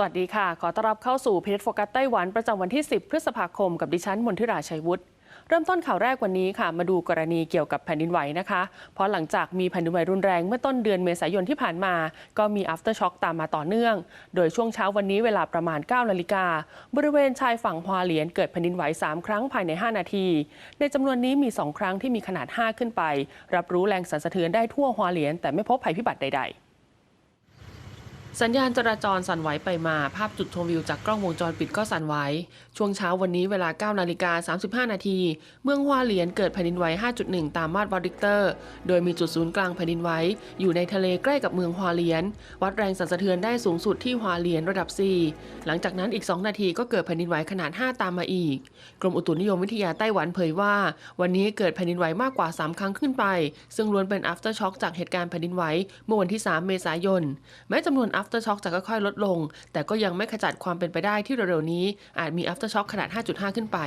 สวัสดีค่ะ ขอต้อนรับเข้าสู่พีเอสโฟกัสไต้หวันประจำวันที่ 10 พฤษภาคมกับดิฉันมนทิราชัยวุฒิเริ่มต้นข่าวแรกวันนี้ค่ะ มาดูกรณีเกี่ยวกับแผ่นดินไหวนะคะ เพราะหลังจากมีแผ่นดินไหวรุนแรงเมื่อต้นเดือนเมษายนที่ผ่านมา ก็มี after shock ตามมาต่อเนื่อง โดยช่วงเช้าวันนี้เวลาประมาณ 9 นาฬิกา บริเวณชายฝั่งฮวาเหลียนเกิดแผ่นดินไหว 3 ครั้งภายใน 5 นาที ในจำนวนนี้มี 2 ครั้งที่มีขนาด 5 ขึ้นไป รับรู้แรงสั่นสะเทือนได้ทั่วฮวาเหลียนแต่ไม่พบภัยพิบัติใดๆ สัญญาณจราจรสั่นไหวไปมา ภาพจุดชมวิวจากกล้องวงจรปิดก็สั่นไหว ช่วงเช้าวันนี้เวลา 9 นาฬิกา 35 นาที เมืองฮวาเหลียนเกิดแผ่นดินไหว 5.1 ตามมาตรวัดริกเตอร์ โดยมีจุดศูนย์กลางแผ่นดินไหวอยู่ในทะเลใกล้กับเมืองฮวาเหลียน วัดแรงสั่นสะเทือนได้สูงสุดที่ฮวาเหลียนระดับ 4 หลังจากนั้นอีก 2 นาทีก็เกิดแผ่นดินไหวขนาด 5 ตามมาอีก กรมอุตุนิยมวิทยาไต้หวันเผยว่า วันนี้เกิดแผ่นดินไหวมากกว่า 3 ครั้งขึ้นไป ซึ่งล้วนเป็น after shock จากเหตุการณ์แผ่นดินไหวเมื่อวันที่ 3 เมษายน แม้จำนวน after shock จะค่อยๆ ลดลง แต่ก็ยังไม่ขจัดความเป็นไปได้ที่เร็วๆนี้ อาจมี after shock ขนาด 5.5 ขึ้นไป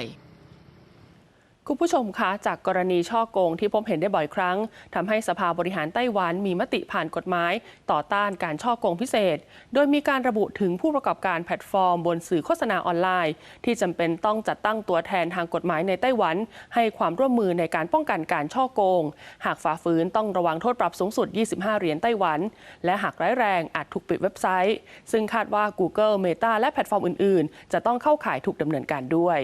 คุณผู้ชมคะจากกรณีช่อโกงที่พบเห็นได้บ่อยครั้งทำให้สภาบริหารไต้หวันมีมติผ่านกฎหมาย ต่อต้านการช่อโกงพิเศษ โดยมีการระบุถึงผู้ประกอบการแพลตฟอร์ม บนสื่อโฆษณาออนไลน์ ที่จำเป็นต้องจัดตั้งตัวแทนทางกฎหมายในไต้หวัน ให้ความร่วมมือในการป้องกันการช่อโกง หากฝ่าฝืนต้องระวังโทษปรับสูงสุด 25 เหรียญไต้หวัน และหากร้ายแรงอาจถูกปิดเว็บไซต์ ซึ่งคาดว่า Google Meta และแพลตฟอร์มอื่น ๆ จะต้องเข้าข่ายถูกดำเนินการด้วย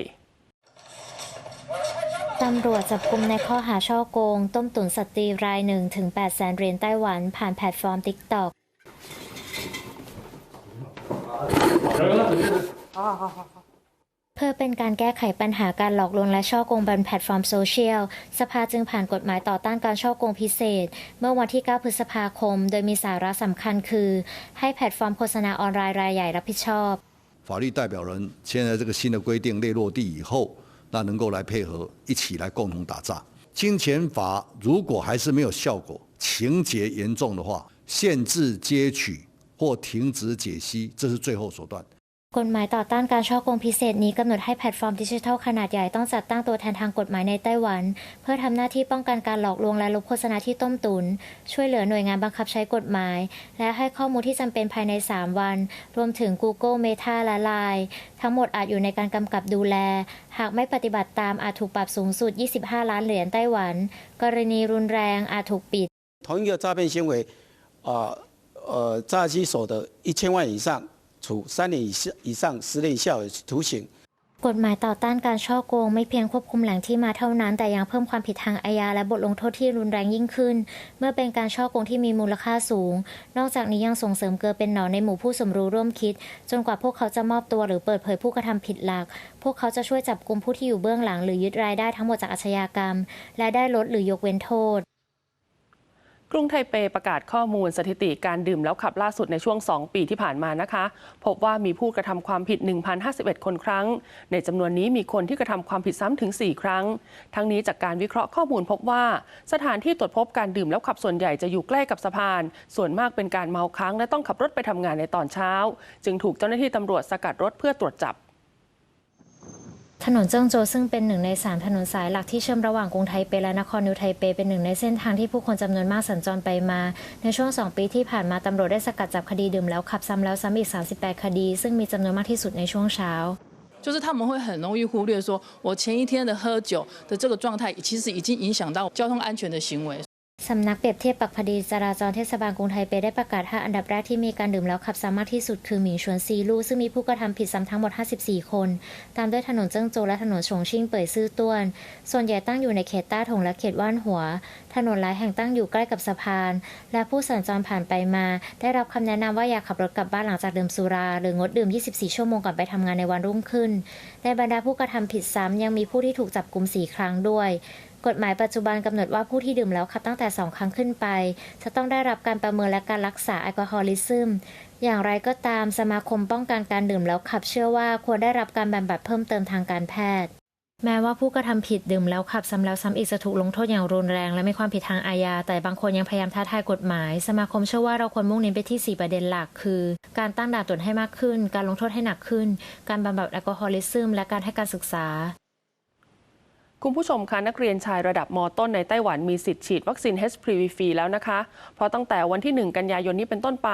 ำรวจจับกุมในข้อหาช่อโกง ต้มตุ๋นสตรีรายหนึ่งถึง 8 แสนเหรียญไต้หวัน ผ่านแพลตฟอร์ม TikTok เพื่อเป็นการแก้ไขปัญหาการหลอกลวงและช่อโกงบนแพลตฟอร์มโซเชียล สภาจึงผ่านกฎหมายต่อต้านการช่อโกงพิเศษ เมื่อวันที่ 9 พฤษภาคม โดยมีสาระสำคัญคือ ให้แพลตฟอร์มโฆษณาออนไลน์รายใหญ่รับผิดชอบ 法律代表人现在这个新的规定类落地以后， 那能够来配合一起来共同打仗。金钱法如果还是没有效果，情节严重的话，限制接取或停止解析，这是最后手段。 กฎหมายต่อต้านการช่อโกงพิเศษนี้กำหนดให้แพลตฟอร์มดิจิทัลขนาดใหญ่ต้องจัดตั้งตัวแทนทางกฎหมายในไต้หวัน เพื่อทำหน้าที่ป้องกันการหลอกลวงและลบโฆษณาที่ต้มตุน ช่วยเหลือหน่วยงานบังคับใช้กฎหมาย และให้ข้อมูลที่จำเป็นภายใน 3 วัน รวมถึง Google Meta และ Line ทั้งหมดอาจอยู่ในการกำกับดูแล หากไม่ปฏิบัติตามอาจถูกปรับสูงสุด 25 ล้านเหรียญไต้หวัน กรณีรุนแรงอาจถูกปิด 同一个诈骗行为，啊呃诈欺所得一千万以上， 处三年以下以上十年以下有徒刑。 กฎหมายต่อต้านการช่อโกงไม่เพียงควบคุมแหล่งที่มาเท่านั้น แต่ยังเพิ่มความผิดทางอาญาและบทลงโทษที่รุนแรงยิ่งขึ้น เมื่อเป็นการช่อโกงที่มีมูลค่าสูง นอกจากนี้ยังส่งเสริมเกลือเป็นหนอนในหมู่ผู้สมรู้ร่วมคิด จนกว่าพวกเขาจะมอบตัวหรือเปิดเผยผู้กระทำผิดหลัก พวกเขาจะช่วยจับกลุ่มผู้ที่อยู่เบื้องหลังหรือยึดรายได้ทั้งหมดจากอาชญากรรม และได้ลดหรือยกเว้นโทษ กรุงไทเปประกาศข้อมูลสถิติการดื่มแล้วขับล่าสุดในช่วง 2 ปีที่ผ่านมานะคะ พบว่ามีผู้กระทำความผิด 1,051 คนครั้ง ในจำนวนนี้มีคนที่กระทำความผิดซ้ำถึง 4 ครั้ง ทั้งนี้จากการวิเคราะห์ข้อมูลพบว่า สถานที่ตรวจพบการดื่มแล้วขับส่วนใหญ่จะอยู่ใกล้กับสะพาน ส่วนมากเป็นการเมาค้างและต้องขับรถไปทำงานในตอนเช้า จึงถูกเจ้าหน้าที่ตำรวจสกัดรถเพื่อตรวจจับ ถนนเจิ้งโจวซึ่งเป็นหนึ่งในสามถนนสายหลักที่เชื่อมระหว่างกรุงไทเปและนครนิวไทเปเป็นหนึ่งในเส้นทางที่ผู้คนจำนวนมากสัญจรไปมา ในช่วง 2 ปีที่ผ่านมาตำรวจได้สกัดจับคดีดื่มแล้วขับซ้ำแล้วซ้ำอีก 38 คดี ซึ่งมีจำนวนมากที่สุดในช่วงเช้า 就是他们会很容易忽略说，我前一天的喝酒的这个状态，其实已经影响到交通安全的行为。 สำนักเปรียบเทียบปรับคดีจราจรเทศบาลกรุงไทเปได้ประกาศ 5 อันดับแรกที่มีการดื่มแล้วขับซ้ำมากที่สุดคือหมิงชวนซีลู่ซึ่งมีผู้กระทำผิดซ้ำทั้งหมด 54 คน ตามด้วยถนนเจิ้งโจวและถนนฉงชิ่งเป่ยซื่อต้วน ส่วนใหญ่ตั้งอยู่ในเขตต้าถงและเขตว่านหัว ถนนหลายแห่งตั้งอยู่ใกล้กับสะพาน และผู้สัญจรผ่านไปมา ได้รับคำแนะนำว่าอย่าขับรถกลับบ้านหลังจากดื่มสุรา หรืองดดื่ม 24 ชั่วโมงก่อนไปทำงานในวันรุ่งขึ้นในบรรดาผู้กระทำผิดซ้ำยังมีผู้ที่ถูกจับกลุม4ครั้งด้วย กฎหมายปัจจุบันกำหนดว่าผู้ที่ดื่มแล้วขับตั้งแต่ 2 ครั้งขึ้นไป จะต้องได้รับการประเมินและการรักษาแอลกอฮอลิซึมอย่างไรก็ตามสมาคมป้องกันการดื่มแล้วขับเชื่อว่าควรได้รับการบำบัดเพิ่มเติมทางการแพทย์ แม้ว่าผู้กระทำผิดดื่มแล้วขับซ้ำแล้วซ้ำอีกจะถูกลงโทษอย่างรุนแรง และมีความผิดทางอาญาแต่บางคนยังพยายามท้าทายกฎหมาย สมาคมเชื่อว่าเราควรมุ่งเน้นไปที่ 4 ประเด็นหลัก คือ การตั้งด่านตรวจให้มากขึ้น การลงโทษให้หนักขึ้น การบำบัดแอลกอฮอลิซึมและการให้การศึกษา คุณผู้ชมคะนักเรียนชายระดับมต้นในไต้หวันมีสิทธิ์ฉีดวัคซีน HPV ฟรีแล้วนะคะ เพราะตั้งแต่วันที่ 1 กันยายนนี้เป็นต้นไป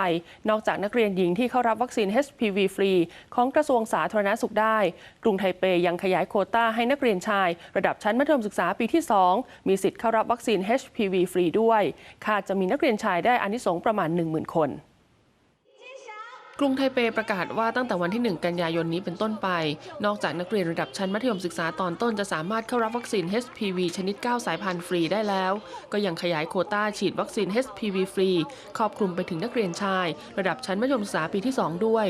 นอกจากนักเรียนหญิงที่เข้ารับวัคซีน HPV ฟรี ของกระทรวงสาธารณสุขได้ กรุงไทเปยังขยายโคต้าให้นักเรียนชาย ระดับชั้นมัธยมศึกษาปีที่ 2 มีสิทธิ์เข้ารับวัคซีน HPV ฟรีด้วยคาดจะมีนักเรียนชายได้อานิสงส์ประมาณ 10,000 คน กรุงไทเปประกาศว่าตั้งแต่วันที่ 1 กันยายนนี้เป็นต้นไป นอกจากนักเรียนระดับชั้นมัธยมศึกษาตอนต้นจะสามารถเข้ารับวัคซีน HPV ชนิด 9 สายพันธุ์ฟรีได้แล้ว ก็ยังขยายโคต้าฉีดวัคซีน HPV ฟรีครอบคลุมไปถึงนักเรียนชาย ระดับชั้นมัธยมศึกษาปีที่ 2 ด้วย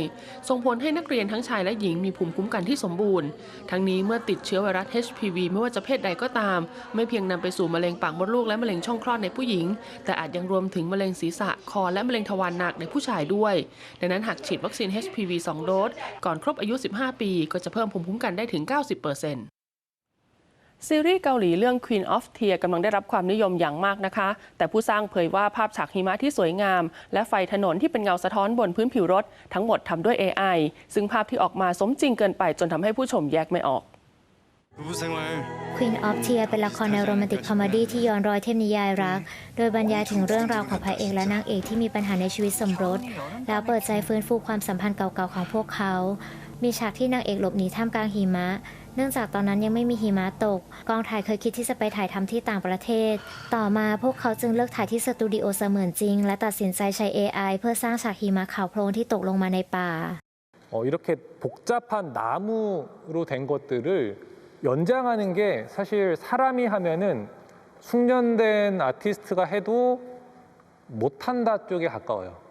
ส่งผลให้นักเรียนทั้งชายและหญิงมีภูมิคุ้มกันที่สมบูรณ์ ทั้งนี้เมื่อติดเชื้อไวรัส HPV ไม่ว่าจะเพศใดก็ตาม ไม่เพียงนำไปสู่มะเร็งปากมดลูกและมะเร็งช่องคลอดในผู้หญิง แต่อาจยังรวมถึงมะเร็งศีรษะคอและมะเร็งทวารหนักในผู้ชายด้วย ดังนั้นหากากฉีดวัคซีน HPV 2 โดส ก่อนครบอายุ 15 ปี ก็จะเพิ่มภูมิคุ้มกันได้ถึง 90เปอร์เซีรีส์เกาหลีเรื่อง Queen of Tears กำลังได้รับความนิยมอย่างมากนะคะ แต่ผู้สร้างเผยว่าภาพฉากหิมะที่สวยงาม และไฟถนนที่เป็นเงาสะท้อนบนพื้นผิวรถ ทั้งหมดทำด้วย AI ซึ่งภาพที่ออกมาสมจริงเกินไปจนทำให้ผู้ชมแยกไม่ออก Queen of Tears เป็นละครแนวโรแมนติกคอมเมดี้ที่ย้อนรอยเทพนิยายรัก โดยบรรยายถึงเรื่องราวของพระเอกและนางเอกที่มีปัญหาในชีวิตสมรส แล้วเปิดใจฟื้นฟูความสัมพันธ์เก่าๆของพวกเขา มีฉากที่นางเอกหลบหนีท่ามกลางหิมะ เนื่องจากตอนนั้นยังไม่มีหิมะตก กองถ่ายเคยคิดที่จะไปถ่ายทำที่ต่างประเทศ ต่อมาพวกเขาจึงเลือกถ่ายที่สตูดิโอเสมือนจริง และตัดสินใจใช้ AI เพื่อสร้างฉากหิมะขาวโพลนที่ตกลงมาในป่า 어, 이렇게 복잡한 나무로 된 것들을 연장하는 게 사실 사람이 하면은 숙련된 아티스트가 해도 못한다 쪽에 가까워요.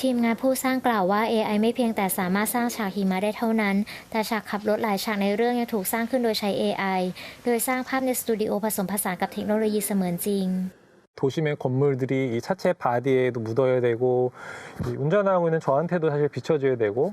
ทีมงานผู้สร้างกล่าวว่า AI ไม่เพียงแต่สามารถสร้างฉากหิมะได้เท่านั้น แต่ฉากขับรถหลายฉากในเรื่องยังถูกสร้างขึ้นโดยใช้ AI โดยสร้างภาพในสตูดิโอผสมผสานกับเทคโนโลยีเสมือนจริง 도심의 건물들이 이 차체 바디에도 묻어야 되고 이 운전하고 있는 저한테도 사실 비춰줘야 되고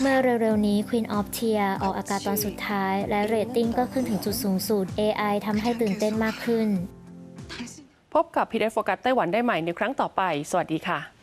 เมื่อเร็วๆนี้ Queen of Tear ออกอากาศตอนสุดท้าย และเรตติ้งก็ขึ้นถึงจุดสูงสุด AI ทำให้ตื่นเต้นมากขึ้น พบกับพีเดโฟกัสไต้หวันได้ใหม่ในครั้งต่อไป สวัสดีค่ะ